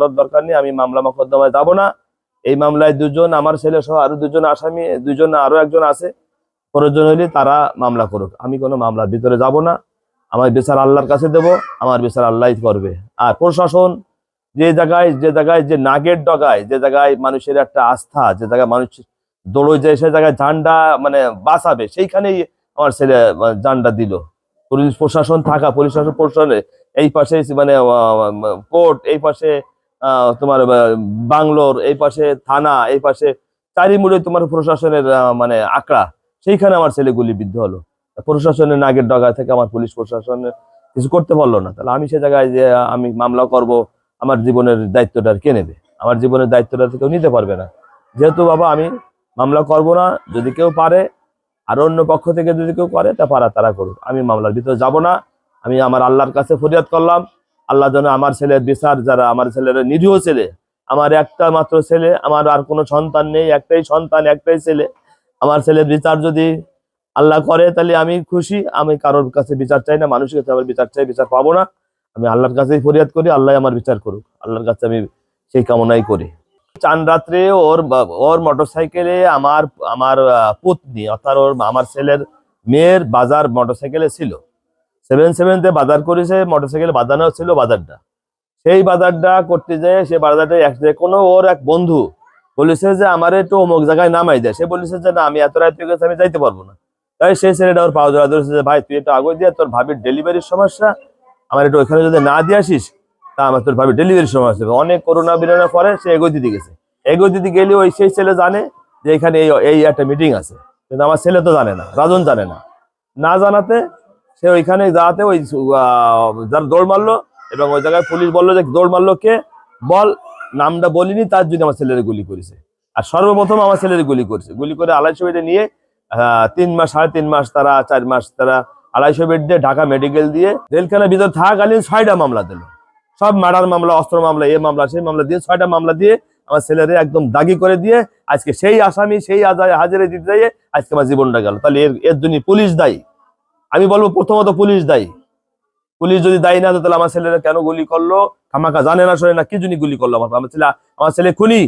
করার দরকার নেই, আমি মামলা মোকদ্দমায় যাব না। এই মামলায় দুজন আমার ছেলে সহ আরও দুজন আসামি, দুজন আরও একজন আছে। প্রয়োজন হলে তারা মামলা করুক। আমি কোনো মামলার ভিতরে যাব না। আমার বিচার আল্লাহর কাছে দেব, আমার বিচার আল্লাহ করবে। আর প্রশাসন যে জায়গায় যে জায়গায় যে নাগের ডগায়, যে জায়গায় মানুষের একটা আস্থা, যে জায়গায় মানুষ দৌড়ে যায় সে জায়গায় ঝান্ডা মানে বাঁচাবে, সেইখানেই আমার ছেলে জানটা দিল। পুলিশ প্রশাসন থাকা, পুলিশ প্রশাসন প্রশাসনে এই পাশে মানে কোর্ট, এই পাশে তোমার বাংলোর এই পাশে থানা, এই পাশে চারিমুড়ে তোমার প্রশাসনের মানে আকড়া। সেইখানে আমার ছেলে গুলিবিদ্ধ হলো। প্রশাসনের নাগের ডগা থেকে আমার পুলিশ প্রশাসনের কিছু করতে পারল না। তাহলে আমি সে জায়গায় যে আমি মামলা করব, আমার জীবনের দায়িত্বটা কে নেবে? আমার জীবনের দায়িত্বটা কেউ নিতে পারবে না। যেহেতু বাবা, আমি মামলা করব না। যদি কেউ পারে, আর অন্য পক্ষ থেকে যদি কেউ করে, তা পারা তারা করুক। আমি মামলার ভিতরে যাব না। আমি আমার আল্লাহর কাছে ফরিয়াদ করলাম। আল্লাহ যেন আমার ছেলের বিচার যারা, আমার ছেলের নিরীহ ছেলে, আমার একটা মাত্র ছেলে, আমার আর কোনো সন্তান নেই, একটাই সন্তান, একটাই ছেলে। আমার ছেলের বিচার যদি আল্লাহ করে, তাহলে আমি খুশি। আমি কারোর কাছে বিচার চাই না, মানুষের কাছে আমার বিচার চাই, বিচার পাবো না। আমি আল্লাহর কাছেই ফরিয়াদ করি, আল্লাহ আমার বিচার করুক। আল্লাহর কাছে আমি সেই কামনাই করি। চান রাত্রে ওর ওর মোটরসাইকেলে আমার আমার পত্নী, অর্থাৎ ওর, আমার ছেলের মেয়ের বাজার মোটরসাইকেলে ছিল। সেভেন সেভেনতে বাজার করেছে মোটরসাইকেল বাজানো ছিল বাজারটা। সেই বাজারটা করতে যেয়ে সে বাজারটা এক কোনো ওর এক বন্ধু বলেছে যে, আমার একটু অমুক জায়গায় নামাই দেয় সে বলেছে যে, না, আমি এত রাত গেছে, আমি যাইতে পারব না। তাই সেই ছেলেটা ওর পাওয়া জোড়া ধরেছে যে, ভাই, তুই একটু আগে দিয়ে তোর ভাবির ডেলিভারির সমস্যা। আমার একটু ওইখানে যদি না দিয়ে আসিস, তা আমার তোর ভাবির ডেলিভারির সমস্যা অনেক করোনা বিরোনা পরে সে এগো দিতে গেছে। এগো দিতে গেলে ওই সেই ছেলে জানে যে, এখানে এই একটা মিটিং আছে। কিন্তু আমার ছেলে তো জানে না, রাজন জানে না। না জানাতে সে ওইখানে যাতে ওই যারা দৌড় মারলো এবং ওই জায়গায় পুলিশ বলল যে দৌড় মারলো কে? বল, নামটা বলিনি, তার জন্য আমার ছেলের গুলি করেছে। আর সর্বপ্রথম আমার ছেলের গুলি করেছে। গুলি করে আড়াইশো বেডে নিয়ে তিন মাস, সাড়ে তিন মাস তারা, চার মাস তারা আড়াইশো বেড দিয়ে ঢাকা মেডিকেল দিয়ে জেলখানার ভিতর থাকাকালীন ছয়টা মামলা দিল। সব মার্ডার মামলা, অস্ত্র মামলা, এ মামলা সেই মামলা দিয়ে ছয়টা মামলা দিয়ে আমার ছেলেরে একদম দাগি করে দিয়ে আজকে সেই আসামি, সেই হাজিরে দিতে যাইয়ে আজকে আমার জীবনটা গেল। তাহলে এর এর জন্য পুলিশ দায়ী। আমি বলব প্রথমত পুলিশ দায়ী। পুলিশ যদি দায়ী না তাহলে আমার ছেলেরা কেন গুলি করল? খামাকা জানে না, শোনে না, কি জন্য গুলি করল আমার? আমার ছেলে আমার ছেলে খুনি।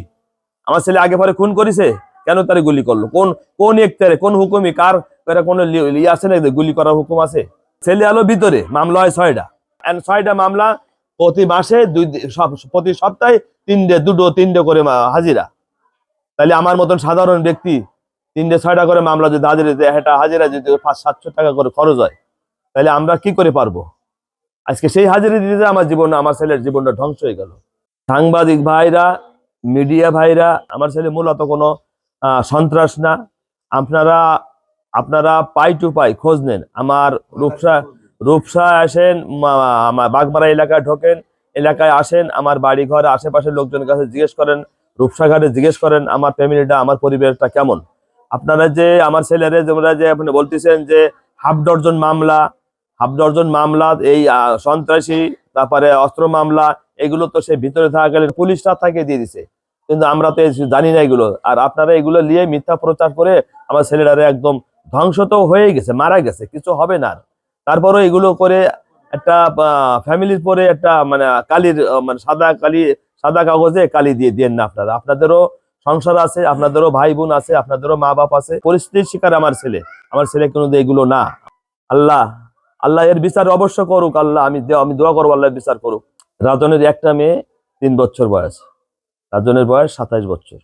আমার ছেলে আগে পরে খুন করেছে? কেন তারে গুলি করল? কোন কোন একটারে কোন হুকুমি? কার কোনো লি আছে না গুলি করার হুকুম আছে? ছেলে আলো ভিতরে, মামলা হয় ছয়টা। ছয়টা মামলা প্রতি মাসে দুই প্রতি সপ্তাহে তিনটে, দুটো তিনটে করে হাজিরা। তাহলে আমার মতন সাধারণ ব্যক্তি তিনটে, ছয়টা করে মামলা যদি হাজিরা দিতে একটা হাজিরা যদি পাঁচ, সাতশো টাকা করে খরচ হয়, তাহলে আমরা কি করে পারব? আজকে সেই হাজিরা দিতে আমার জীবন, আমার ছেলের জীবনটা ধ্বংস হয়ে গেল। সাংবাদিক ভাইরা, মিডিয়া ভাইরা, আমার ছেলে মূলত কোনো সন্ত্রাস না। আপনারা আপনারা পাই টু পাই খোঁজ নেন। আমার রূপসা রূপসা আসেন আমার বাগমারা এলাকায় ঢোকেন, এলাকায় আসেন, আমার বাড়ি ঘর আশেপাশের লোকজনের কাছে জিজ্ঞেস করেন রূপসাঘাটে জিজ্ঞেস করেন, আমার ফ্যামিলিটা আমার পরিবেশটা কেমন? আপনারা যে আমার ছেলেরা যে আপনি বলতেছেন যে হাফ ডর্জন মামলা, হাফ ডর্জন মামলা, এই সন্ত্রাসী, তারপরে অস্ত্র মামলা, এগুলো তো সে ভিতরে থাকাকালীন পুলিশরা থাকে দিয়ে দিছে। কিন্তু আমরা তো জানি না এগুলো। আর আপনারা এগুলো নিয়ে মিথ্যা প্রচার করে আমার ছেলেরা একদম ধ্বংস তো হয়ে গেছে, মারা গেছে, কিছু হবে না আর। তারপরেও এগুলো করে একটা ফ্যামিলির পরে একটা মানে কালির মানে সাদা কালি, সাদা কাগজে কালি দিয়ে দেন না আপনারা। আপনাদেরও সংসার আছে, আপনাদেরও ভাই বোন আছে, আপনাদেরও মা বাপ আছে। পরিস্থিতির শিকার আমার ছেলে। আমার ছেলে কোনো এগুলো না। আল্লাহ আল্লাহ এর বিচার অবশ্য করুক, আল্লাহ, আমি আমি দোয়া করব আল্লাহ বিচার করুক। রাজনের একটা মেয়ে তিন বছর বয়স। রাজনের বয়স সাতাইশ বছর।